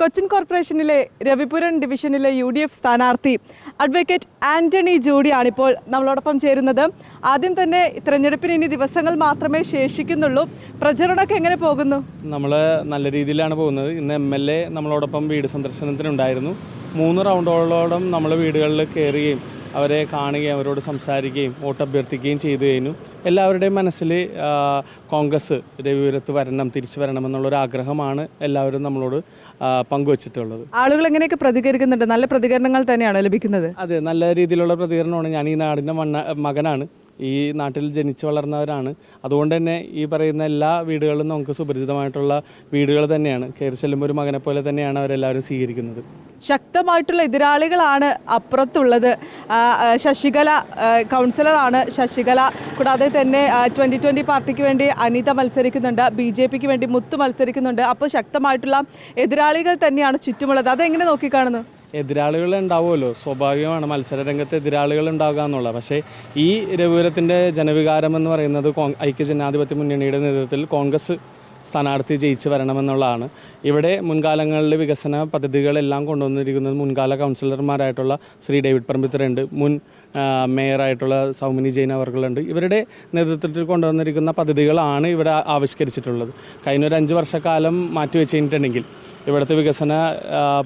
കൊച്ചിൻ കോർപ്പറേഷനിലെ രവിപുരം ഡിവിഷനിലെ U D F സ്ഥാനാർത്ഥി അഡ്വക്കേറ്റ് ആന്റണി ജോഡിയാണിപ്പോൾ നമ്മളോടൊപ്പം ചേരുന്നത്. ആദ്യം തന്നെ തിരഞ്ഞെടുപ്പിന് ഇനി ദിവസങ്ങൾ മാത്രമേ ശേഷിക്കുന്നുള്ളൂ. പ്രചരണമൊക്കെ എങ്ങനെ പോകുന്നു? നമ്മൾ നല്ല രീതിയിലാണ് പോകുന്നത്. ഇന്ന് എം എൽ എ നമ്മളോടൊപ്പം വീട് സന്ദർശനത്തിനുണ്ടായിരുന്നു. മൂന്ന് റൗണ്ടോളോളം നമ്മൾ വീടുകളിൽ കയറുകയും അവരെ കാണുകയും അവരോട് സംസാരിക്കുകയും വോട്ട് അഭ്യർത്ഥിക്കുകയും ചെയ്തു കഴിഞ്ഞു. എല്ലാവരുടെയും മനസ്സിൽ കോൺഗ്രസ് രവിപുരത്ത് വരണം തിരിച്ചു വരണം എന്നുള്ളൊരു ആഗ്രഹമാണ് എല്ലാവരും നമ്മളോട് പങ്കുവച്ചിട്ടുള്ളത്. ആളുകൾ എങ്ങനെയൊക്കെ പ്രതികരിക്കുന്നുണ്ട്? നല്ല പ്രതികരണങ്ങൾ തന്നെയാണ് ലഭിക്കുന്നത്. അതെ നല്ല രീതിയിലുള്ള പ്രതികരണമാണ്. ഞാൻ ഈ നാടിന്റെ മണ്ണ മകനാണ്. ഈ നാട്ടിൽ ജനിച്ചു വളർന്നവരാണ്. അതുകൊണ്ട് തന്നെ ഈ പറയുന്ന എല്ലാ വീടുകളും നമുക്ക് സുപരിചിതമായിട്ടുള്ള വീടുകൾ തന്നെയാണ്. കയറി ചെല്ലുമ്പോൾ ഒരു മകനെ പോലെ തന്നെയാണ് അവരെല്ലാവരും സ്വീകരിക്കുന്നത്. ശക്തമായിട്ടുള്ള എതിരാളികളാണ് അപ്പുറത്തുള്ളത്. ശശികല കൗൺസിലറാണ് ശശികല. കൂടാതെ തന്നെ ട്വന്റി ട്വന്റി പാർട്ടിക്ക് വേണ്ടി അനിത മത്സരിക്കുന്നുണ്ട്. ബി ജെ പിക്ക് വേണ്ടി മുത്ത് മത്സരിക്കുന്നുണ്ട്. അപ്പോൾ ശക്തമായിട്ടുള്ള എതിരാളികൾ തന്നെയാണ് ചുറ്റുമുള്ളത്. അതെങ്ങനെ നോക്കിക്കാണുന്നു? എതിരാളികൾ ഉണ്ടാവുമല്ലോ. സ്വാഭാവികമാണ് മത്സര രംഗത്ത് എതിരാളികൾ ഉണ്ടാകുക എന്നുള്ളത്. പക്ഷേ ഈ രഘുവരത്തിന്റെ ജനവികാരം എന്ന് പറയുന്നത് ഐക്യ ജനാധിപത്യ മുന്നണിയുടെ നേതൃത്വത്തിൽ കോൺഗ്രസ് സ്ഥാനാർത്ഥി ജയിച്ചു വരണമെന്നുള്ളതാണ്. ഇവിടെ മുൻകാലങ്ങളിൽ വികസന പദ്ധതികളെല്ലാം കൊണ്ടുവന്നിരിക്കുന്നത് മുൻകാല കൗൺസിലർമാരായിട്ടുള്ള ശ്രീ ഡേവിഡ് പറമ്പിത്തറുണ്ട് മുൻ മേയറായിട്ടുള്ള സൗമിനി ജെയിൻ അവർകളുണ്ട് ഇവരുടെ നേതൃത്വത്തിൽ കൊണ്ടുവന്നിരിക്കുന്ന പദ്ധതികളാണ് ഇവിടെ ആവിഷ്കരിച്ചിട്ടുള്ളത്. കഴിഞ്ഞ ഒരു അഞ്ച് വർഷക്കാലം മാറ്റിവെച്ച് കഴിഞ്ഞിട്ടുണ്ടെങ്കിൽ ഇവിടുത്തെ വികസന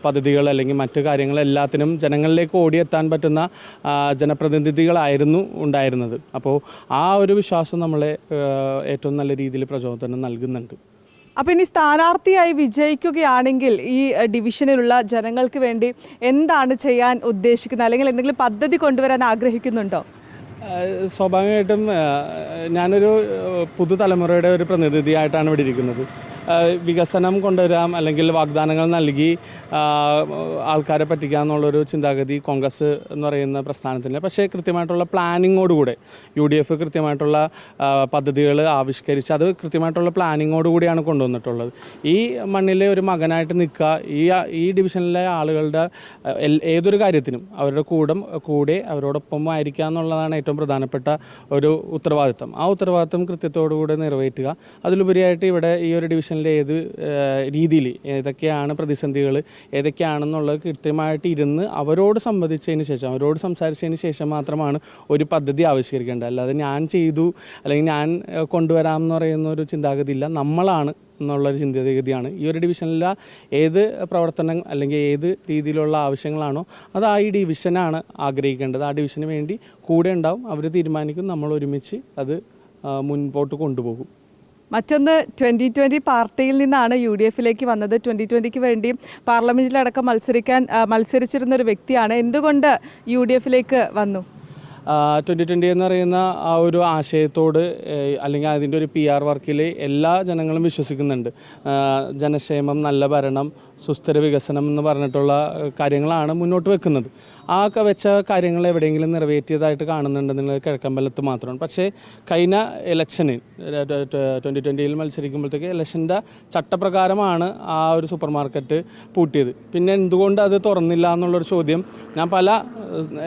പദ്ധതികൾ അല്ലെങ്കിൽ മറ്റു കാര്യങ്ങൾ എല്ലാത്തിനും ജനങ്ങളിലേക്ക് ഓടിയെത്താൻ പറ്റുന്ന ജനപ്രതിനിധികളായിരുന്നു ഉണ്ടായിരുന്നത്. അപ്പോൾ ആ ഒരു വിശ്വാസം നമ്മളെ ഏറ്റവും നല്ല രീതിയിൽ പ്രചോദനം നൽകുന്നുണ്ട്. അപ്പോൾ ഇനി സ്ഥാനാർത്ഥിയായി വിജയിക്കുകയാണെങ്കിൽ ഈ ഡിവിഷനിലുള്ള ജനങ്ങൾക്ക് വേണ്ടി എന്താണ് ചെയ്യാൻ ഉദ്ദേശിക്കുന്നത്? അല്ലെങ്കിൽ എന്തെങ്കിലും പദ്ധതി കൊണ്ടുവരാൻ ആഗ്രഹിക്കുന്നുണ്ടോ? സ്വാഭാവികമായിട്ടും ഞാനൊരു പുതുതലമുറയുടെ ഒരു പ്രതിനിധിയായിട്ടാണ് ഇവിടെ ഇരിക്കുന്നത്. വികസനം കൊണ്ടുവരാം അല്ലെങ്കിൽ വാഗ്ദാനങ്ങൾ നൽകി ആൾക്കാരെ പറ്റിക്കുക എന്നുള്ളൊരു ചിന്താഗതി കോൺഗ്രസ് എന്ന് പറയുന്ന പ്രസ്ഥാനത്തിന്റെ. പക്ഷേ കൃത്യമായിട്ടുള്ള പ്ലാനിങ്ങോടുകൂടെ യു ഡി എഫ് കൃത്യമായിട്ടുള്ള പദ്ധതികൾ ആവിഷ്കരിച്ച് അത് കൃത്യമായിട്ടുള്ള പ്ലാനിങ്ങോടുകൂടിയാണ് കൊണ്ടുവന്നിട്ടുള്ളത്. ഈ മണ്ണിലെ ഒരു മകനായിട്ട് നിൽക്കുക ഈ ഈ ഡിവിഷനിലെ ആളുകളുടെ ഏതൊരു കാര്യത്തിനും അവരുടെ കൂടെ കൂടെ അവരോടൊപ്പം ആയിരിക്കുക എന്നുള്ളതാണ് ഏറ്റവും പ്രധാനപ്പെട്ട ഒരു ഉത്തരവാദിത്തം ആ ഉത്തരവാദിത്തം കൃത്യത്തോടുകൂടെ നിറവേറ്റുക. അതിലുപരിയായിട്ട് ഇവിടെ ഈ ഒരു ഡിവിഷനിലെ ഏത് രീതിയിൽ ഏതൊക്കെയാണ് പ്രതിസന്ധികൾ ഏതൊക്കെയാണെന്നുള്ളത് കൃത്യമായിട്ട് ഇരുന്ന് അവരോട് സംബന്ധിച്ചതിന് ശേഷം അവരോട് സംസാരിച്ചതിന് ശേഷം മാത്രമാണ് ഒരു പദ്ധതി ആവിഷ്കരിക്കേണ്ടത്. അല്ലാതെ ഞാൻ ചെയ്തു അല്ലെങ്കിൽ ഞാൻ കൊണ്ടുവരാം എന്ന് പറയുന്ന ഒരു ചിന്താഗതി ഇല്ല നമ്മളാണ് എന്നുള്ളൊരു ചിന്താഗതിയാണ്. ഈ ഒരു ഡിവിഷനിലെ ഏത് പ്രവർത്തനം അല്ലെങ്കിൽ ഏത് രീതിയിലുള്ള ആവശ്യങ്ങളാണോ അത് ആ ഈ ഡിവിഷനാണ് ആഗ്രഹിക്കേണ്ടത്. ആ ഡിവിഷന് വേണ്ടി കൂടെ ഉണ്ടാവും. അവർ തീരുമാനിക്കും. നമ്മൾ ഒരുമിച്ച് അത് മുൻപോട്ട് കൊണ്ടുപോകും. മറ്റൊന്ന് ട്വന്റി ട്വന്റി പാർട്ടിയിൽ നിന്നാണ് യു ഡി എഫിലേക്ക് വന്നത്. ട്വന്റി ട്വന്റിക്ക് വേണ്ടി പാർലമെന്റിലടക്കം മത്സരിക്കാൻ മത്സരിച്ചിരുന്ന ഒരു വ്യക്തിയാണ്. എന്തുകൊണ്ട് യു ഡി എഫിലേക്ക് വന്നു? ട്വന്റി ട്വന്റി എന്ന് പറയുന്ന ആ ഒരു ആശയത്തോട് അല്ലെങ്കിൽ അതിന്റെ ഒരു പി ആർ വർക്കിൽ എല്ലാ ജനങ്ങളും വിശ്വസിക്കുന്നുണ്ട്. ജനക്ഷേമം നല്ല ഭരണം സുസ്ഥിര വികസനം എന്ന് പറഞ്ഞിട്ടുള്ള കാര്യങ്ങളാണ് മുന്നോട്ട് വെക്കുന്നത്. ആ വെച്ച കാര്യങ്ങൾ എവിടെയെങ്കിലും നിറവേറ്റിയതായിട്ട് കാണുന്നുണ്ടെന്നുള്ളത് കിഴക്കമ്പലത്ത് മാത്രമാണ്. പക്ഷേ കഴിഞ്ഞ ഇലക്ഷന് ട്വന്റി ട്വന്റിയിൽ മത്സരിക്കുമ്പോഴത്തേക്ക് ഇലക്ഷന്റെ ചട്ടപ്രകാരമാണ് ആ ഒരു സൂപ്പർ മാർക്കറ്റ് പൂട്ടിയത്. പിന്നെ എന്തുകൊണ്ട് അത് തുറന്നില്ല എന്നുള്ളൊരു ചോദ്യം ഞാൻ പല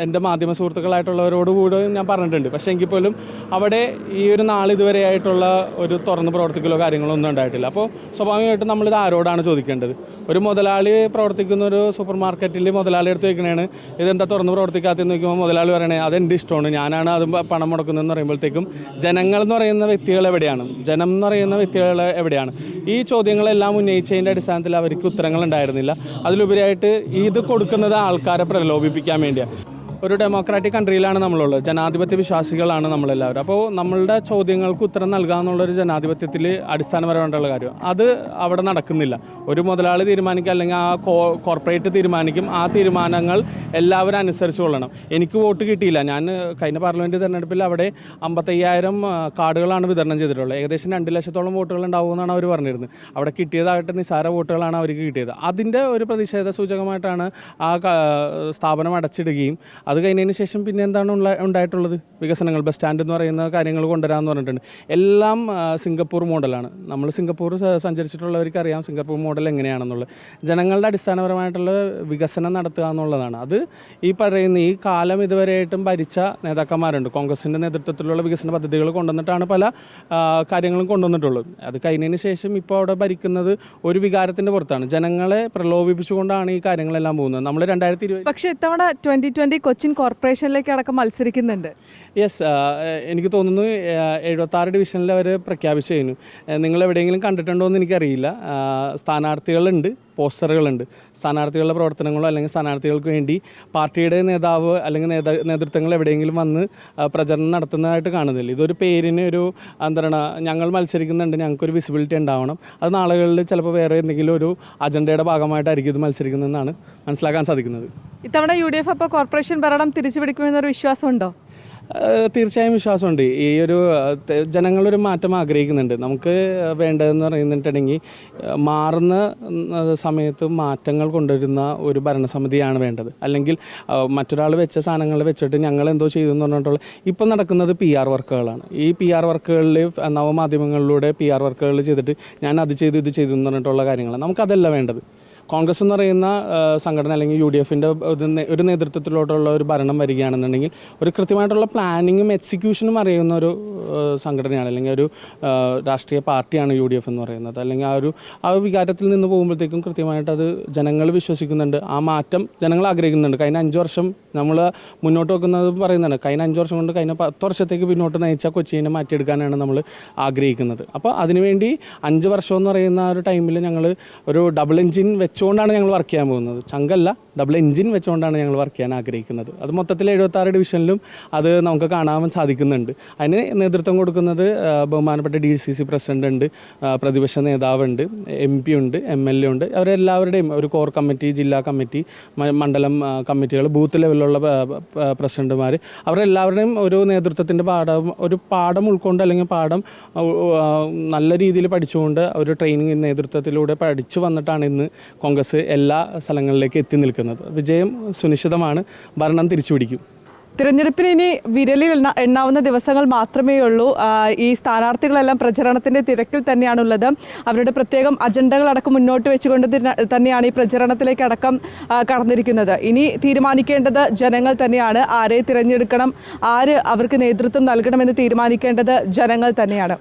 എന്റെ മാധ്യമ സുഹൃത്തുക്കളായിട്ടുള്ളവരോട് കൂടെ ഞാൻ പറഞ്ഞിട്ടുണ്ട്. പക്ഷേ എങ്കിൽ പോലും അവിടെ ഈ ഒരു നാളിതുവരെ ആയിട്ടുള്ള ഒരു തുറന്ന് പ്രവർത്തിക്കലോ കാര്യങ്ങളോ ഒന്നും ഉണ്ടായിട്ടില്ല. അപ്പോൾ സ്വാഭാവികമായിട്ടും നമ്മളിത് ആരോടാണ് ചോദിക്കേണ്ടത്? ഒരു മുതലാളി പ്രവർത്തിക്കുന്ന ഒരു സൂപ്പർ മാർക്കറ്റിൽ മുതലാളി എടുത്ത് വെക്കണേണ് ഇതെന്താ തുറന്ന് പ്രവർത്തിക്കാത്തെന്ന് നോക്കുമ്പോൾ മുതലാളി പറയണേ അതെന്റെ ഇഷ്ടമാണ്. ഞാനാണ് അത് പണം മുടക്കുന്നതെന്ന് പറയുമ്പോഴത്തേക്കും ജനങ്ങൾ എന്ന് പറയുന്ന വ്യക്തികൾ എവിടെയാണ്? ജനം എന്ന് പറയുന്ന വ്യക്തികൾ എവിടെയാണ്? ഈ ചോദ്യങ്ങളെല്ലാം ഉന്നയിച്ചതിന്റെ അടിസ്ഥാനത്തിൽ അവർക്ക് ഉത്തരങ്ങൾ ഉണ്ടായിരുന്നില്ല. അതിലുപരിയായിട്ട് ഇത് കൊടുക്കുന്നത് ആൾക്കാരെ പ്രലോഭിപ്പിക്കാൻ വേണ്ടിയാണ് ഒരു ഡെമോക്രാറ്റിക് കൺട്രിയിലാണ് നമ്മളുള്ളത്. ജനാധിപത്യ വിശ്വാസികളാണ് നമ്മളെല്ലാവരും. അപ്പോൾ നമ്മളുടെ ചോദ്യങ്ങൾക്ക് ഉത്തരം നൽകുക എന്നുള്ളൊരു ജനാധിപത്യത്തിൽ അടിസ്ഥാനപരമായിട്ടുള്ള കാര്യം. അത് അവിടെ നടക്കുന്നില്ല. ഒരു മുതലാളി തീരുമാനിക്കുക അല്ലെങ്കിൽ ആ കോർപ്പറേറ്റ് തീരുമാനിക്കും. ആ തീരുമാനങ്ങൾ എല്ലാവരും അനുസരിച്ച് കൊള്ളണം. എനിക്ക് വോട്ട് കിട്ടിയില്ല. ഞാൻ കഴിഞ്ഞ പാർലമെന്റ് തിരഞ്ഞെടുപ്പിൽ അവിടെ അമ്പത്തയ്യായിരം കാർഡുകളാണ് വിതരണം ചെയ്തിട്ടുള്ളത്. ഏകദേശം രണ്ട് ലക്ഷത്തോളം വോട്ടുകൾ ഉണ്ടാവുമെന്നാണ് അവർ പറഞ്ഞിരുന്നത്. അവിടെ കിട്ടിയതായിട്ട് നിസ്സാര വോട്ടുകളാണ് അവർക്ക് കിട്ടിയത്. അതിന്റെ ഒരു പ്രതിഷേധ സൂചകമായിട്ടാണ് ആ സ്ഥാപനം അടച്ചിടുകയും അത് കഴിഞ്ഞതിന് ശേഷം പിന്നെ എന്താണ് ഉണ്ടായിട്ടുള്ളത്? വികസനങ്ങൾ ബസ് സ്റ്റാൻഡ് എന്ന് പറയുന്ന കാര്യങ്ങൾ കൊണ്ടുവരാമെന്ന് പറഞ്ഞിട്ടുണ്ട്. എല്ലാം സിംഗപ്പൂർ മോഡലാണ് നമ്മൾ സിംഗപ്പൂർ സഞ്ചരിച്ചിട്ടുള്ളവർക്ക് അറിയാം സിംഗപ്പൂർ മോഡൽ എങ്ങനെയാണെന്നുള്ളത്. ജനങ്ങളുടെ അടിസ്ഥാനപരമായിട്ടുള്ള വികസനം നടത്തുക എന്നുള്ളതാണ്. അത് ഈ പറയുന്ന ഈ കാലം ഇതുവരെയായിട്ടും ഭരിച്ച നേതാക്കന്മാരുണ്ട്. കോൺഗ്രസിന്റെ നേതൃത്വത്തിലുള്ള വികസന പദ്ധതികൾ കൊണ്ടുവന്നിട്ടാണ് പല കാര്യങ്ങളും കൊണ്ടുവന്നിട്ടുള്ളത്. അത് കഴിഞ്ഞതിന് ശേഷം ഇപ്പോൾ അവിടെ ഭരിക്കുന്നത് ഒരു വികാരത്തിന്റെ പുറത്താണ്. ജനങ്ങളെ പ്രലോഭിപ്പിച്ചുകൊണ്ടാണ് ഈ കാര്യങ്ങളെല്ലാം പോകുന്നത്. നമ്മൾ രണ്ടായിരത്തി ഇരുപത് പക്ഷേ ഇത്തവണ ട്വന്റി ട്വന്റി കൊച്ചിൻ കോർപ്പറേഷനിലേക്ക് അടക്കം മത്സരിക്കുന്നുണ്ട്. യെസ് എനിക്ക് തോന്നുന്നു എഴുപത്താറ് ഡിവിഷനിൽ അവർ പ്രഖ്യാപിച്ചു കഴിഞ്ഞു. നിങ്ങൾ എവിടെയെങ്കിലും കണ്ടിട്ടുണ്ടോ എന്ന് എനിക്കറിയില്ല. സ്ഥാനാർത്ഥികളുണ്ട് പോസ്റ്ററുകളുണ്ട്. സ്ഥാനാർത്ഥികളുടെ പ്രവർത്തനങ്ങളോ അല്ലെങ്കിൽ സ്ഥാനാർത്ഥികൾക്ക് വേണ്ടി പാർട്ടിയുടെ നേതാവ് അല്ലെങ്കിൽ നേതാ നേതൃത്വങ്ങൾ എവിടെയെങ്കിലും വന്ന് പ്രചരണം നടത്തുന്നതായിട്ട് കാണുന്നില്ല. ഇതൊരു പേരിന് ഒരു എന്താണ് ഞങ്ങൾ മത്സരിക്കുന്നുണ്ട് ഞങ്ങൾക്കൊരു വിസിബിലിറ്റി ഉണ്ടാവണം. അത് നാളുകളിൽ ചിലപ്പോൾ വേറെ എന്തെങ്കിലും ഒരു അജണ്ടയുടെ ഭാഗമായിട്ടായിരിക്കും ഇത് മത്സരിക്കുന്നതെന്നാണ് മനസ്സിലാക്കാൻ സാധിക്കുന്നത്. ഇത്തവണ യു ഡി എഫ് അപ്പോൾ കോർപ്പറേഷൻ ഭരണം തിരിച്ചുപിടിക്കുമെന്നൊരു വിശ്വാസമുണ്ടോ? തീർച്ചയായും വിശ്വാസമുണ്ട്. ഈ ഒരു ജനങ്ങളൊരു മാറ്റം ആഗ്രഹിക്കുന്നുണ്ട്. നമുക്ക് വേണ്ടതെന്ന് പറയുന്നിട്ടുണ്ടെങ്കിൽ മാറുന്ന സമയത്ത് മാറ്റങ്ങൾ കൊണ്ടുവരുന്ന ഒരു ഭരണസമിതിയാണ് വേണ്ടത്. അല്ലെങ്കിൽ മറ്റൊരാൾ വെച്ച സാധനങ്ങൾ വെച്ചിട്ട് ഞങ്ങൾ എന്തോ ചെയ്തു എന്ന് പറഞ്ഞിട്ടുള്ള ഇപ്പം നടക്കുന്നത് പി ആർ വർക്കുകളാണ്. ഈ പി ആർ വർക്കുകളിൽ നവമാധ്യമങ്ങളിലൂടെ പി ആർ വർക്കുകൾ ചെയ്തിട്ട് ഞാൻ അത് ചെയ്തു ഇത് ചെയ്തു എന്ന് പറഞ്ഞിട്ടുള്ള കാര്യങ്ങളാണ്. നമുക്കതല്ല വേണ്ടത്. കോൺഗ്രസ് എന്ന് പറയുന്ന സംഘടന അല്ലെങ്കിൽ യു ഡി എഫിന്റെ ഒരു നേതൃത്വത്തിലോട്ടുള്ള ഒരു ഭരണം വരികയാണെന്നുണ്ടെങ്കിൽ ഒരു കൃത്യമായിട്ടുള്ള പ്ലാനിങ്ങും എക്സിക്യൂഷനും അറിയുന്ന ഒരു സംഘടനയാണ് അല്ലെങ്കിൽ ഒരു രാഷ്ട്രീയ പാർട്ടിയാണ് യു ഡി എഫ് എന്ന് പറയുന്നത്. അല്ലെങ്കിൽ ആ ഒരു ആ വികാരത്തിൽ നിന്ന് പോകുമ്പോഴത്തേക്കും കൃത്യമായിട്ട് അത് ജനങ്ങൾ വിശ്വസിക്കുന്നുണ്ട്. ആ മാറ്റം ജനങ്ങൾ ആഗ്രഹിക്കുന്നുണ്ട്. കഴിഞ്ഞ അഞ്ച് വർഷം നമ്മൾ മുന്നോട്ട് വെക്കുന്നത് പറയുന്നുണ്ട് കഴിഞ്ഞ അഞ്ച് വർഷം കൊണ്ട് കഴിഞ്ഞ പത്ത് വർഷത്തേക്ക് പിന്നോട്ട് നയിച്ച കൊച്ചിനെ മാറ്റിയെടുക്കാനാണ് നമ്മൾ ആഗ്രഹിക്കുന്നത്. അപ്പോൾ അതിനുവേണ്ടി അഞ്ച് വർഷം എന്ന് പറയുന്ന ആ ഒരു ടൈമിൽ ഞങ്ങൾ ഒരു ഡബിൾ എഞ്ചിൻ വെച്ചുകൊണ്ടാണ് ഞങ്ങൾ വർക്ക് ചെയ്യാൻ പോകുന്നത്. ചങ്കല്ല ഡബിൾ എഞ്ചിൻ വെച്ചുകൊണ്ടാണ് ഞങ്ങൾ വർക്ക് ചെയ്യാൻ ആഗ്രഹിക്കുന്നത്. അത് മൊത്തത്തിൽ എഴുപത്താറ് ഡിവിഷനിലും അത് നമുക്ക് കാണാൻ സാധിക്കുന്നുണ്ട്. അതിന് നേതൃത്വം കൊടുക്കുന്നത് ബഹുമാനപ്പെട്ട ഡി സി സി പ്രസിഡന്റ് ഉണ്ട് പ്രതിപക്ഷ നേതാവുണ്ട് എം പി ഉണ്ട് എം എൽ എ ഉണ്ട്. അവരെല്ലാവരുടെയും ഒരു കോർ കമ്മിറ്റി ജില്ലാ കമ്മിറ്റി മണ്ഡലം കമ്മിറ്റികൾ ബൂത്ത് ലെവലിലുള്ള പ്രസിഡന്റുമാർ അവരെല്ലാവരുടെയും ഒരു നേതൃത്വത്തിന്റെ പാഠം ഒരു പാഠം ഉൾക്കൊണ്ട് അല്ലെങ്കിൽ പാഠം നല്ല രീതിയിൽ പഠിച്ചുകൊണ്ട് ഒരു ട്രെയിനിങ് നേതൃത്വത്തിലൂടെ പഠിച്ചു വന്നിട്ടാണ് ഇന്ന് കോൺഗ്രസ് എല്ലാ സ്ഥലങ്ങളിലേക്ക് എത്തി നിൽക്കുന്നത്. വിജയം സുനിശ്ചിതമാണ്. ഭരണം തിരിച്ചു പിടിക്കും തിരഞ്ഞെടുപ്പിന് ഇനി വിരലിൽ എണ്ണാവുന്ന ദിവസങ്ങൾ മാത്രമേ ഉള്ളൂ. ഈ സ്ഥാനാർത്ഥികളെല്ലാം പ്രചരണത്തിന്റെ തിരക്കിൽ തന്നെയാണുള്ളത്. അവരുടെ പ്രത്യേകം അജണ്ടകളടക്കം മുന്നോട്ട് വെച്ചുകൊണ്ട് തന്നെയാണ് ഈ പ്രചരണത്തിലേക്ക് അടക്കം കടന്നിരിക്കുന്നത്. ഇനി തീരുമാനിക്കേണ്ടത് ജനങ്ങൾ തന്നെയാണ്. ആരെ തിരഞ്ഞെടുക്കണം ആര് അവർക്ക് നേതൃത്വം നൽകണമെന്ന് തീരുമാനിക്കേണ്ടത് ജനങ്ങൾ തന്നെയാണ്.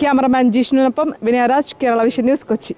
ക്യാമറമാൻ ജിഷ്ണുവിനൊപ്പം വിനയരാജ് കേരള വിഷൻ ന്യൂസ് കൊച്ചി.